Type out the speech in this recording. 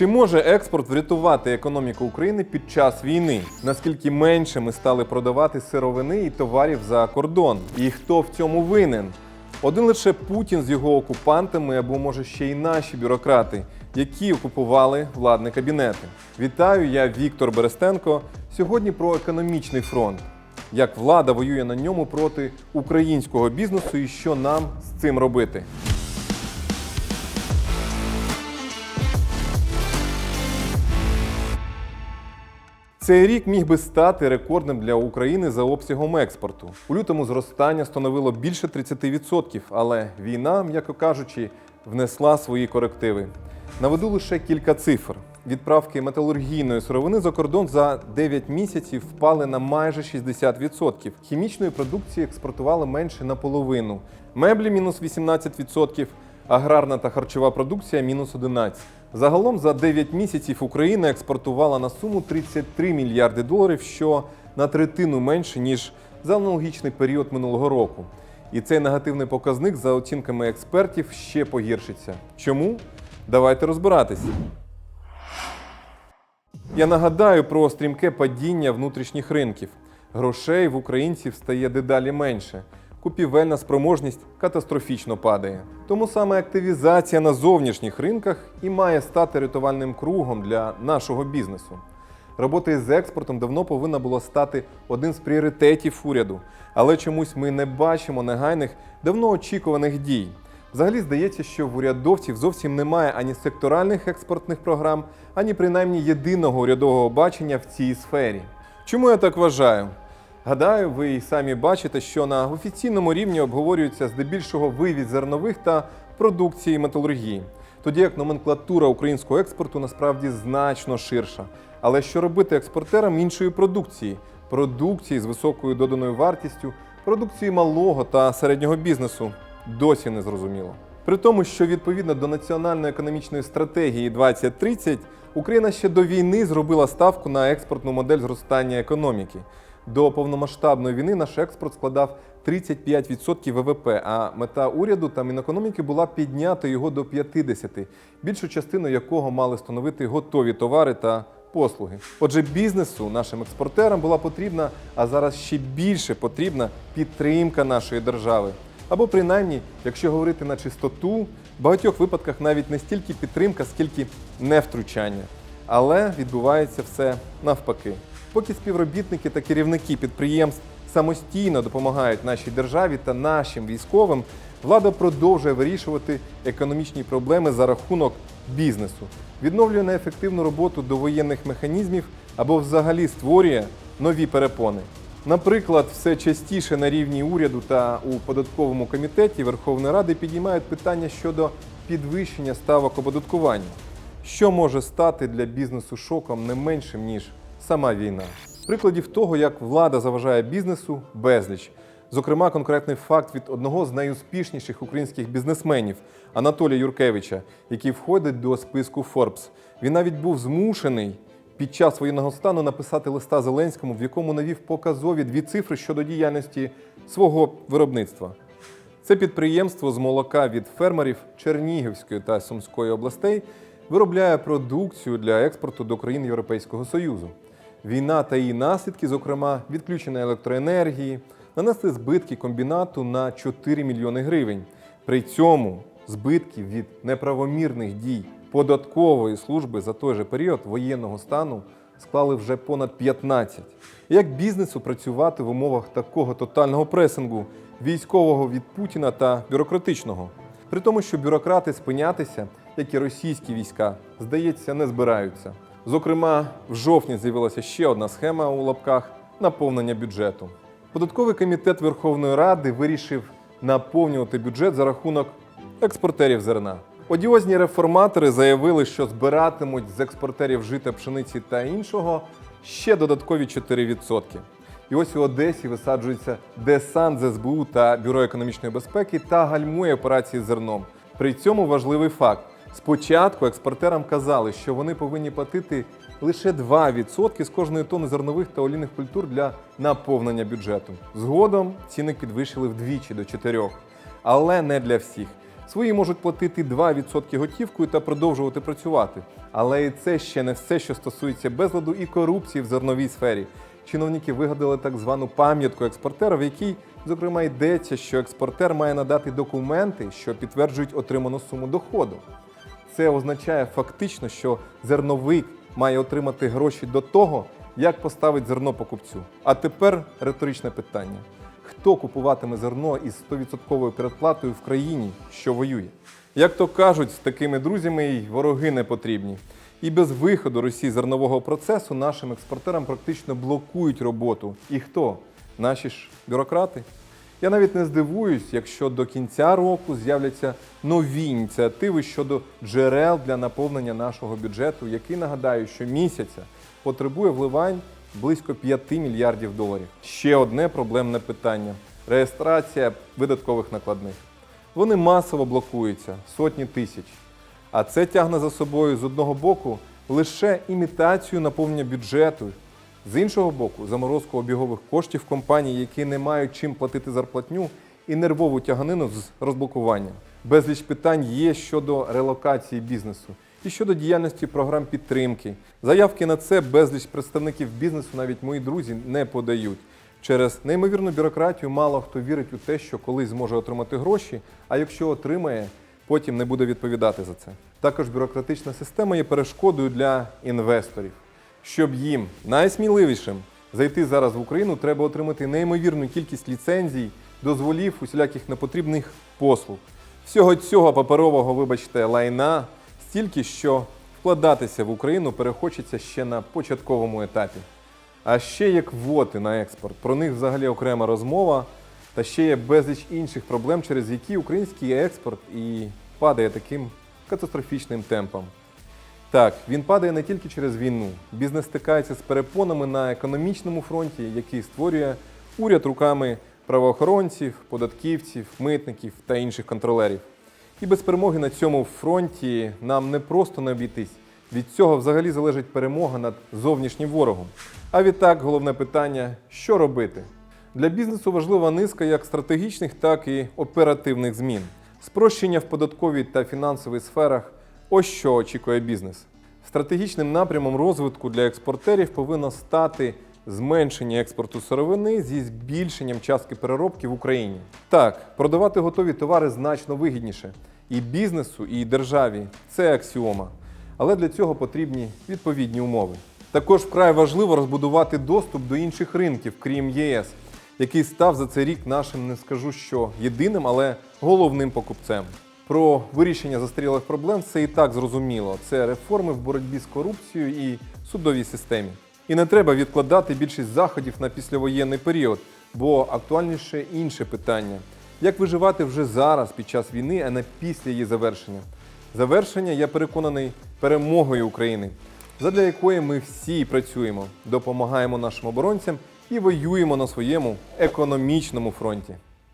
Чи може експорт врятувати економіку України під час війни? Наскільки менше ми стали продавати сировини і товарів за кордон? І хто в цьому винен? Один лише Путін з його окупантами, або може ще й наші бюрократи, які окупували владні кабінети. Вітаю, я Віктор Берестенко. Сьогодні про економічний фронт. Як влада воює на ньому проти українського бізнесу і що нам з цим робити? Цей рік міг би стати рекордним для України за обсягом експорту. У лютому зростання становило більше 30%, але війна, м'яко кажучи, внесла свої корективи. Наведу лише кілька цифр. Відправки металургійної сировини за кордон за 9 місяців впали на майже 60%. Хімічної продукції експортували менше наполовину. Меблі мінус 18%, аграрна та харчова продукція мінус 11%. Загалом за 9 місяців Україна експортувала на суму 33 мільярди доларів, що на третину менше ніж за аналогічний період минулого року. І цей негативний показник, за оцінками експертів, ще погіршиться. Чому? Давайте розбиратись. Я нагадаю про стрімке падіння внутрішніх ринків. Грошей в українців стає дедалі менше. Купівельна спроможність катастрофічно падає. Тому саме активізація на зовнішніх ринках і має стати рятувальним кругом для нашого бізнесу. Робота з експортом давно повинна була стати один з пріоритетів уряду, але чомусь ми не бачимо негайних, давно очікуваних дій. Взагалі здається, що в урядовців зовсім немає ані секторальних експортних програм, ані принаймні єдиного урядового бачення в цій сфері. Чому я так вважаю? Гадаю, ви і самі бачите, що на офіційному рівні обговорюється здебільшого вивіз зернових та продукції металургії, тоді як номенклатура українського експорту насправді значно ширша. Але що робити експортерам іншої продукції? Продукції з високою доданою вартістю, продукції малого та середнього бізнесу досі не зрозуміло. При тому, що відповідно до національної економічної стратегії 2030 Україна ще до війни зробила ставку на експортну модель зростання економіки. До повномасштабної війни наш експорт складав 35% ВВП, а мета уряду та Мінекономіки була підняти його до 50%, більшу частину якого мали становити готові товари та послуги. Отже, бізнесу, нашим експортерам була потрібна, а зараз ще більше потрібна підтримка нашої держави. Або принаймні, якщо говорити на чистоту, в багатьох випадках навіть не стільки підтримка, скільки невтручання. Але відбувається все навпаки. Поки співробітники та керівники підприємств самостійно допомагають нашій державі та нашим військовим, влада продовжує вирішувати економічні проблеми за рахунок бізнесу, відновлює неефективну роботу довоєнних механізмів або взагалі створює нові перепони. Наприклад, все частіше на рівні уряду та у податковому комітеті Верховної Ради підіймають питання щодо підвищення ставок оподаткування, що може стати для бізнесу шоком не меншим ніж сама війна. Прикладів того, як влада заважає бізнесу, безліч. Зокрема, конкретний факт від одного з найуспішніших українських бізнесменів Анатолія Юркевича, який входить до списку Forbes. Він навіть був змушений під час воєнного стану написати листа Зеленському, в якому навів показові дві цифри щодо діяльності свого виробництва. Це підприємство з молока від фермерів Чернігівської та Сумської областей виробляє продукцію для експорту до країн Європейського Союзу. Війна та її наслідки, зокрема відключення електроенергії, нанесли збитки комбінату на 4 мільйони гривень. При цьому збитки від неправомірних дій податкової служби за той же період воєнного стану склали вже понад 15. Як бізнесу працювати в умовах такого тотального пресингу, військового від Путіна та бюрократичного? При тому, що бюрократи спинятися, як і російські війська, здається, не збираються. Зокрема, в жовтні з'явилася ще одна схема у лапках наповнення бюджету. Податковий комітет Верховної Ради вирішив наповнювати бюджет за рахунок експортерів зерна. Одіозні реформатори заявили, що збиратимуть з експортерів жита пшениці та іншого ще додаткові 4%. І ось у Одесі висаджується десант з СБУ та Бюро економічної безпеки та гальмує операції з зерном. При цьому важливий факт: спочатку експортерам казали, що вони повинні платити лише 2% з кожної тонни зернових та олійних культур для наповнення бюджету. Згодом ціни підвищили вдвічі до 4%. Але не для всіх. Свої можуть платити 2% готівкою та продовжувати працювати. Але і це ще не все, що стосується безладу і корупції в зерновій сфері. Чиновники вигадали так звану пам'ятку експортера, в якій, зокрема, йдеться, що експортер має надати документи, що підтверджують отриману суму доходу. Це означає фактично, що зерновик має отримати гроші до того, як поставить зерно покупцю. А тепер риторичне питання: хто купуватиме зерно із 100% передплатою в країні, що воює? Як то кажуть, з такими друзями й вороги не потрібні. І без виходу Росії зернового процесу нашим експортерам практично блокують роботу. І хто? Наші ж бюрократи. Я навіть не здивуюсь, якщо до кінця року з'являться нові ініціативи щодо джерел для наповнення нашого бюджету, який нагадаю, що місяця потребує вливань близько 5 мільярдів доларів. Ще одне проблемне питання реєстрація видаткових накладних. Вони масово блокуються сотні тисяч. А це тягне за собою з одного боку лише імітацію наповнення бюджету, з іншого боку, заморозку обігових коштів компаній, які не мають чим платити зарплатню, і нервову тяганину з розблокуванням. Безліч питань є щодо релокації бізнесу і щодо діяльності програм підтримки. Заявки на це безліч представників бізнесу, навіть мої друзі, не подають. Через неймовірну бюрократію мало хто вірить у те, що колись зможе отримати гроші, а якщо отримає, потім не буде відповідати за це. Також бюрократична система є перешкодою для інвесторів. Щоб їм найсміливішим зайти зараз в Україну, треба отримати неймовірну кількість ліцензій, дозволів, усіляких непотрібних послуг. Всього цього паперового, вибачте, лайна стільки, що вкладатися в Україну перехочеться ще на початковому етапі. А ще є квоти на експорт. Про них взагалі окрема розмова. Та ще є безліч інших проблем, через які український експорт і падає таким катастрофічним темпом. Так, він падає не тільки через війну. Бізнес стикається з перепонами на економічному фронті, який створює уряд руками правоохоронців, податківців, митників та інших контролерів. І без перемоги на цьому фронті нам не просто не обійтись. Від цього взагалі залежить перемога над зовнішнім ворогом. А відтак, головне питання: що робити? Для бізнесу важлива низка як стратегічних, так і оперативних змін. Спрощення в податковій та фінансовій сферах ось що очікує бізнес. Стратегічним напрямом розвитку для експортерів повинно стати зменшення експорту сировини зі збільшенням частки переробки в Україні. Так, продавати готові товари значно вигідніше і бізнесу, і державі це аксіома. Але для цього потрібні відповідні умови. Також вкрай важливо розбудувати доступ до інших ринків, крім ЄС, який став за цей рік нашим, не скажу що єдиним, але головним покупцем. Про вирішення застарілих проблем це і так зрозуміло. Це реформи в боротьбі з корупцією і судовій системі. І не треба відкладати більшість заходів на післявоєнний період, бо актуальніше інше питання: як виживати вже зараз під час війни, а не після її завершення. Завершення, я переконаний, перемогою України, задля якої ми всі працюємо, допомагаємо нашим оборонцям і воюємо на своєму економічному фронті.